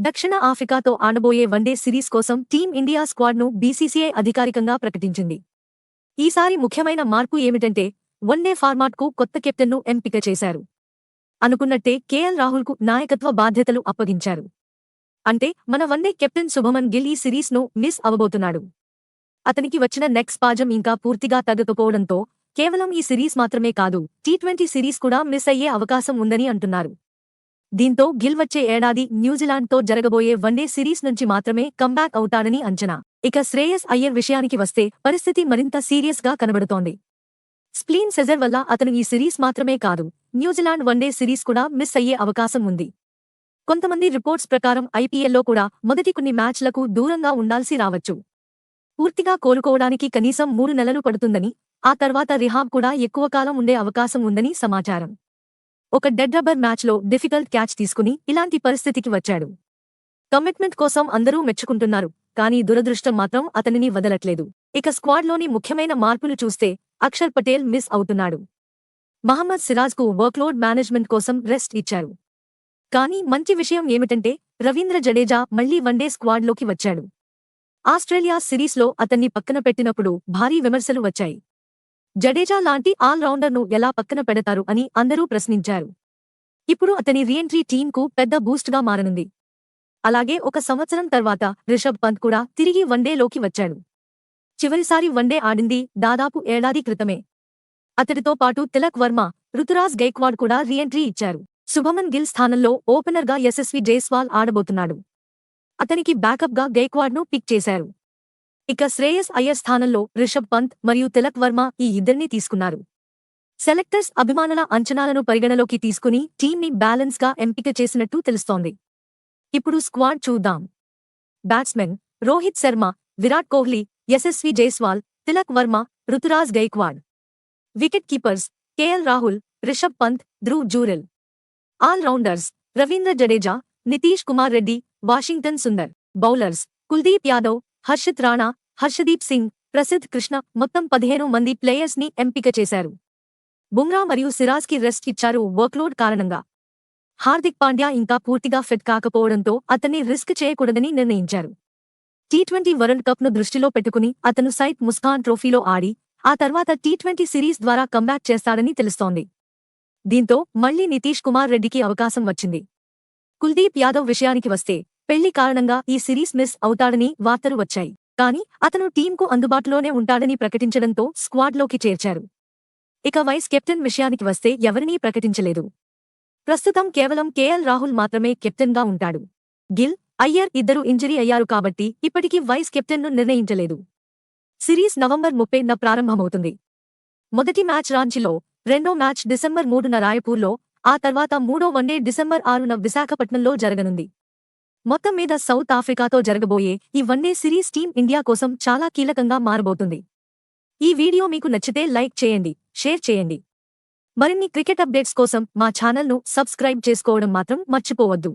దక్షిణ ఆఫ్రికాతో ఆడబోయే వన్డే సిరీస్ కోసం టీం ఇండియా స్క్వాడ్ను బీసీసీఐ అధికారికంగా ప్రకటించింది. ఈసారి ముఖ్యమైన మార్పు ఏమిటంటే వన్డే ఫార్మాట్కు కొత్త కెప్టెన్ను ఎంపిక చేశారు. అనుకున్నట్టే కేఎల్ రాహుల్కు నాయకత్వ బాధ్యతలు అప్పగించారు. అంటే మన వన్డే కెప్టెన్ శుభమన్ గిల్ ఈ సిరీస్ను మిస్ అవబోతున్నాడు. అతనికి వచ్చిన నెక్స్ట్ పాజం ఇంకా పూర్తిగా తగ్గకపోవడంతో కేవలం ఈ సిరీస్ మాత్రమే కాదు టీ ట్వంటీ సిరీస్ కూడా మిస్ అయ్యే అవకాశం ఉందని అంటున్నారు. దీంతో గిల్ వచ్చే ఏడాది న్యూజిలాండ్తో జరగబోయే వన్డే సిరీస్ నుంచి మాత్రమే కంబ్యాక్ అవుతాడని అంచనా. ఇక శ్రేయస్ అయ్యర్ విషయానికి వస్తే పరిస్థితి మరింత సీరియస్గా కనబడుతోంది. స్ప్లీన్ సెజర్ వల్ల అతను ఈ సిరీస్ మాత్రమే కాదు New Zealand one day series కూడా మిస్ అయ్యే అవకాశం ఉంది. కొంతమంది రిపోర్ట్స్ ప్రకారం ఐపీఎల్లో కూడా మొదటి కొన్ని మ్యాచ్లకు దూరంగా ఉండాల్సి రావచ్చు. పూర్తిగా కోలుకోవడానికి కనీసం మూడు నెలలు పడుతుందని ఆ తర్వాత రిహాబ్ కూడా ఎక్కువ కాలం ఉండే అవకాశం ఉందని సమాచారం. ఒక డెడ్ రబ్బర్ మ్యాచ్లో డిఫికల్ట్ క్యాచ్ తీసుకుని ఇలాంటి పరిస్థితికి వచ్చాడు. కమిట్మెంట్ కోసం అందరూ మెచ్చుకుంటున్నారు కానీ దురదృష్టం మాత్రం అతనిని వదలట్లేదు. ఇక స్క్వాడ్లోని ముఖ్యమైన మార్పులు చూస్తే అక్షర్ పటేల్ మిస్ అవుతున్నాడు. మహమ్మద్ సిరాజ్కు వర్క్లోడ్ మేనేజ్మెంట్ కోసం రెస్ట్ ఇచ్చారు. కానీ మంచి విషయం ఏమిటంటే రవీంద్ర జడేజా మళ్ళీ వన్డే స్క్వాడ్లోకి వచ్చాడు. ఆస్ట్రేలియా సిరీస్లో అతన్ని పక్కన పెట్టినప్పుడు భారీ విమర్శలు వచ్చాయి. జడేజా లాంటి ఆల్రౌండర్ను ఎలా పక్కన పెడతారు అని అందరూ ప్రశ్నించారు. ఇప్పుడు అతని రీఎంట్రీ టీంకు పెద్ద బూస్ట్గా మారనుంది. అలాగే ఒక సంవత్సరం తర్వాత రిషబ్ పంత్ కూడా తిరిగి వన్డేలోకి వచ్చాడు. చివరిసారి వన్డే ఆడింది దాదాపు ఏడాది క్రితమే. అతడితో పాటు తిలక్ వర్మ రుతురాజ్ గైక్వాడ్ కూడా రీఎంట్రీ ఇచ్చారు. శుభమన్ గిల్ స్థానంలో ఓపెనర్గా యశస్వి జైస్వాల్ ఆడబోతున్నాడు. అతనికి బ్యాకప్గా గైక్వాడ్ను పిక్ చేశారు. ఇక శ్రేయస్ అయ్యర్ స్థానంలో రిషబ్ పంత్ మరియు తిలక్ వర్మ ఈ ఇద్దరిని తీసుకున్నారు. సెలెక్టర్స్ అభిమానుల అంచనాలను పరిగణలోకి తీసుకుని టీంని బ్యాలెన్స్గా ఎంపిక చేసినట్టు తెలుస్తోంది. ఇప్పుడు స్క్వాడ్ చూద్దాం. Batsmen Rohit Sharma Virat Kohli Yashasvi Jaiswal Tilak Varma Ruturaj Gaikwad. Wicket keepers KL Rahul Rishabh Pant Dhruv Jurel. All rounders Ravindra Jadeja Nitish Kumar Reddy Washington Sundar. Bowlers Kuldeep Yadav Harshit Rana Harshdeep Singh Prasidh Krishna మొత్తం పదిహేను మంది ప్లేయర్స్ని ఎంపిక చేశారు. బుమ్రా మరియు సిరాజ్కి rest ఇచ్చారు వర్క్లోడ్ కారణంగా. హార్దిక్ పాండ్యా ఇంకా పూర్తిగా ఫిట్ కాకపోవడంతో అతన్ని రిస్క్ చేయకూడదని నిర్ణయించారు. టీ ట్వంటీ వరల్డ్ కప్ను దృష్టిలో పెట్టుకుని అతను సైట్ ముస్కాన్ ట్రోఫీలో ఆడి ఆ తర్వాత టీ ట్వంటీ సిరీస్ ద్వారా కంబ్యాక్ చేస్తాడని తెలుస్తోంది. దీంతో మళ్ళీ నితీష్ కుమార్ రెడ్డికి అవకాశం వచ్చింది. కుల్దీప్ యాదవ్ విషయానికి వస్తే పెళ్ళి కారణంగా ఈ సిరీస్ మిస్ అవుతాడని వార్తలు వచ్చాయి. కానీ అతను టీంకు అందుబాటులోనే ఉంటాడని ప్రకటించడంతో స్క్వాడ్లోకి చేర్చారు. ఇక వైస్ కెప్టెన్ విషయానికి వస్తే ఎవరినీ ప్రకటించలేదు. ప్రస్తుతం కేవలం కేఎల్ రాహుల్ మాత్రమే కెప్టెన్గా ఉంటాడు. గిల్ అయ్యర్ ఇద్దరు ఇంజరీ అయ్యారు కాబట్టి ఇప్పటికీ వైస్ కెప్టెన్ను నిర్ణయించలేదు. సిరీస్ నవంబర్ ముప్పైన ప్రారంభమవుతుంది. మొదటి మ్యాచ్ రాంచీలో రెండో మ్యాచ్ డిసెంబర్ మూడున రాయపూర్లో ఆ తర్వాత మూడో వన్డే డిసెంబర్ ఆరున విశాఖపట్నంలో జరగనుంది. మొత్తం మీద సౌత్ ఆఫ్రికాతో జరగబోయే ఈ వన్డే సిరీస్ టీం ఇండియా కోసం చాలా కీలకంగా మారబోతుంది. ఈ వీడియో మీకు నచ్చితే లైక్ చేయండి షేర్ చేయండి. మరిన్ని క్రికెట్ అప్డేట్స్ కోసం మా ఛానల్ను సబ్స్క్రైబ్ చేసుకోవడం మాత్రం మర్చిపోవద్దు.